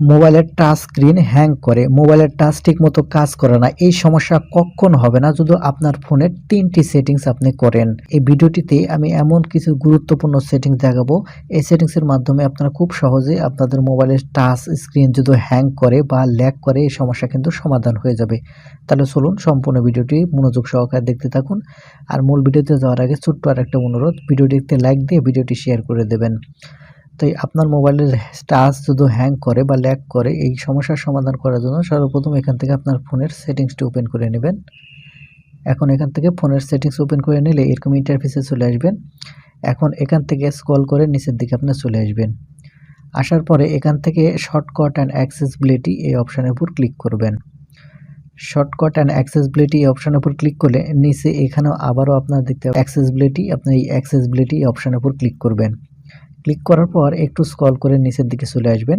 মোবাইলের touch screen hang করে, মোবাইলের টাচ ঠিক মতো কাজ করে না, এই সমস্যা কখন হবে না যদি আপনার ফোনের তিনটি সেটিংস আপনি করেন। এই ভিডিওটিতে আমি এমন কিছু গুরুত্বপূর্ণ সেটিংস দেখাবো। এই সেটিংসের মাধ্যমে আপনারা খুব সহজে আপনাদের মোবাইলের টাচ স্ক্রিন যদি হ্যাং করে বা ল্যাগ করে, এই সমস্যা কিন্তু সমাধান হয়ে যাবে। তাহলে চলুন সম্পূর্ণ ভিডিওটি মনোযোগ সহকারে দেখতে থাকুন। আর মূল ভিডিওতে যাওয়ার আগে ছোট্ট আর একটা অনুরোধ, ভিডিওটিতে লাইক দিয়ে ভিডিওটি শেয়ার করে দেবেন। তাই আপনার মোবাইলের টাচ যদি হ্যাং করে বা ল্যাগ করে, এই সমস্যার সমাধান করার জন্য সর্বপ্রথম এখান থেকে আপনার ফোনের সেটিংসটি ওপেন করে নেবেন। এখন এখান থেকে ফোনের সেটিংস ওপেন করে নিলে এরকম ইন্টারফেসে চলে আসবেন। এখন এখান থেকে স্ক্রল করে নিচের দিকে আপনার চলে আসবেন। আসার পরে এখান থেকে শর্টকাট অ্যান্ড অ্যাক্সেসিবিলিটি এই অপশানের উপর ক্লিক করবেন। শর্টকাট অ্যান্ড অ্যাক্সেসিবিলিটি এই অপশানের উপর ক্লিক করলে নিচে এখানেও আবারও আপনার দেখতে অ্যাক্সেসিবিলিটি আপনি এই অ্যাক্সেসিবিলিটি অপশানের উপর ক্লিক করবেন। ক্লিক করার পর একটু স্ক্রল করে নিচের দিকে চলে আসবেন।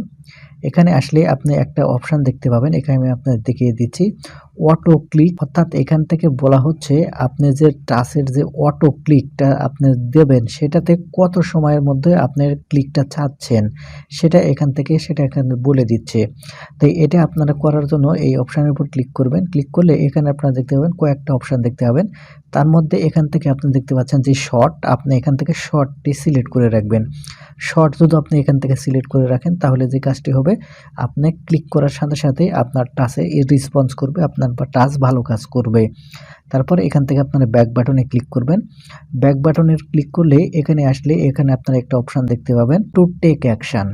এখানে আসলে আপনি একটা অপশান দেখতে পাবেন। এখানে আমি আপনাদের দেখিয়ে দিচ্ছি। অটো ক্লিক, অর্থাৎ এখান থেকে বলা হচ্ছে আপনি যে টাচের যে অটো ক্লিকটা আপনি দেবেন, সেটাতে কত সময়ের মধ্যে আপনার ক্লিকটা চাচ্ছেন সেটা এখান থেকে সেটা এখানে বলে দিচ্ছে। তাই এটা আপনারা করার জন্য এই অপশানের উপর ক্লিক করবেন। ক্লিক করলে এখানে আপনারা দেখতে পাবেন কয়েকটা অপশান দেখতে পাবেন। তার মধ্যে এখান থেকে আপনি দেখতে পাচ্ছেন যে শর্ট আপনি এখান থেকে শর্টটি সিলেক্ট করে রাখবেন। শর্ট যদি আপনি এখান থেকে সিলেক্ট করে রাখেন, তাহলে যে কাজটি হবে, আপনি ক্লিক করার সাথে সাথে আপনার টাচে রেসপন্স করবে, আপনার টাচ ভালো কাজ করবে। তারপর এখান থেকে আপনারা ব্যাক বাটনে ক্লিক করবেন। ব্যাক বাটনে ক্লিক করলে এখানে আসলে এখানে আপনারা একটা অপশান দেখতে পাবেন টু টেক অ্যাকশান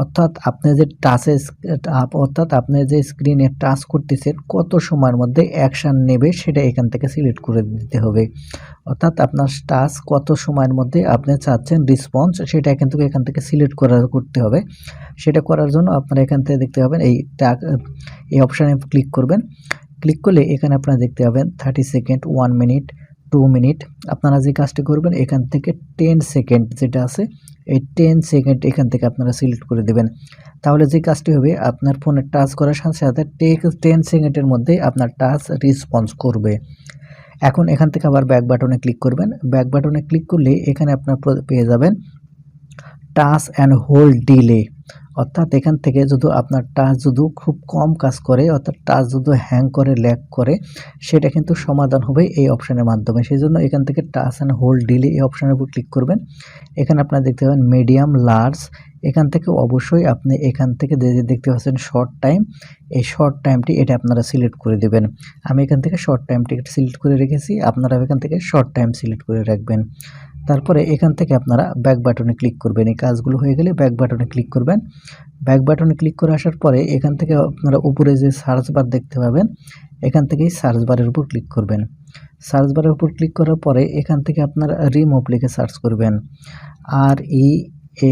অর্থাৎ আপনি যে টাচে অর্থাৎ আপনি যে স্ক্রিনে টাচ করতেছেন, কত সময়ের মধ্যে অ্যাকশান নেবে সেটা এখান থেকে সিলেক্ট করে দিতে হবে। অর্থাৎ আপনার টাচ কত সময়ের মধ্যে আপনি চাচ্ছেন রেসপন্স সেটা কিন্তু এখান থেকে সিলেক্ট করা করতে হবে। সেটা করার জন্য আপনারা এখান থেকে দেখতে পাবেন এই এই অপশানে ক্লিক করবেন। ক্লিক করলে এখানে আপনারা দেখতে পাবেন thirty second one minute two minute আপনারা যে কাজটি করবেন, এখান থেকে টেন সেকেন্ড যেটা আছে এই টেন সেকেন্ড এখান থেকে আপনারা সিলেক্ট করে দেবেন। তাহলে যে কাজটি হবে, আপনার ফোনে টাচ করার সাথে সাথে টেক টেন সেকেন্ডের মধ্যে আপনার টাচ রেসপন্স করবে। এখন এখান থেকে আবার ব্যাক বাটনে ক্লিক করবেন। ব্যাক বাটনে ক্লিক করলে এখানে আপনার পেয়ে যাবেন টাচ অ্যান্ড হোল্ড ডিলে অর্থাৎ এখান থেকে যদি আপনার টাচ যদি খুব কম কাজ করে, অর্থাৎ টাচ যদি হ্যাং করে ল্যাক করে, সেটা কিন্তু সমাধান হবে এই অপশানের মাধ্যমে। সেই জন্য এখান থেকে টাচ অ্যান্ড হোল্ড ডিলে এই অপশানের উপর ক্লিক করবেন। এখানে আপনারা দেখতে পাবেন মিডিয়াম লার্জ এখান থেকে অবশ্যই আপনি এখান থেকে দেখতে পাচ্ছেন শর্ট টাইম এই শর্ট টাইমটি এটা আপনারা সিলেক্ট করে দেবেন। আমি এখান থেকে শর্ট টাইমটি সিলেক্ট করে রেখেছি আপনারা এখান থেকে শর্ট টাইম সিলেক্ট করে রাখবেন। তারপরে এখান থেকে আপনারা ব্যাক বাটনে ক্লিক করবেন। এই কাজগুলো হয়ে গেলে ব্যাক বাটনে ক্লিক করবেন। ব্যাক বাটনে ক্লিক করে আসার পরে এখান থেকে আপনারা উপরে যে সার্চ বার দেখতে পাবেন, এখান থেকেই সার্চ বারের উপর ক্লিক করবেন। সার্চ বারের উপর ক্লিক করার পরে এখান থেকে আপনারা রিমোভ লিখে সার্চ করবেন। আর ই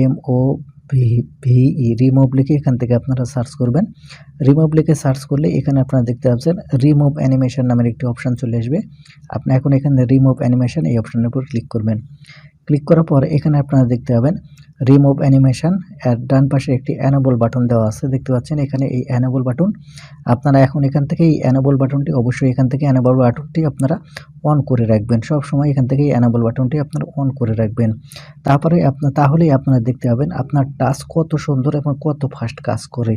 এম ও ভিই রিমুভ লিখে এখান থেকে আপনারা সার্চ করবেন। রিমুভ লিখে সার্চ করলে এখানে আপনারা দেখতে পাচ্ছেন রিমুভ অ্যানিমেশন নামের একটি অপশান চলে আসবে। আপনি এখন এখানে রিমুভ অ্যানিমেশন এই অপশানের উপর ক্লিক করবেন। ক্লিক করার পর এখানে আপনারা দেখতে পাবেন রিমুভ অ্যানিমেশন এর ডান পাশে একটি অ্যানাবল বাটন দেওয়া আছে, দেখতে পাচ্ছেন এখানে এই অ্যানাবল বাটন আপনারা এখন এখান থেকে এই অ্যানাবল বাটনটি অবশ্যই এখান থেকে অ্যানাবল বাটনটি আপনারা অন করে রাখবেন। সব সময় এখান থেকে এই অ্যানাবল বাটনটি আপনারা অন করে রাখবেন। তারপরে আপনার তাহলেই আপনারা দেখতে পাবেন আপনার টাস্ক কত সুন্দর এবং কত ফাস্ট কাজ করে।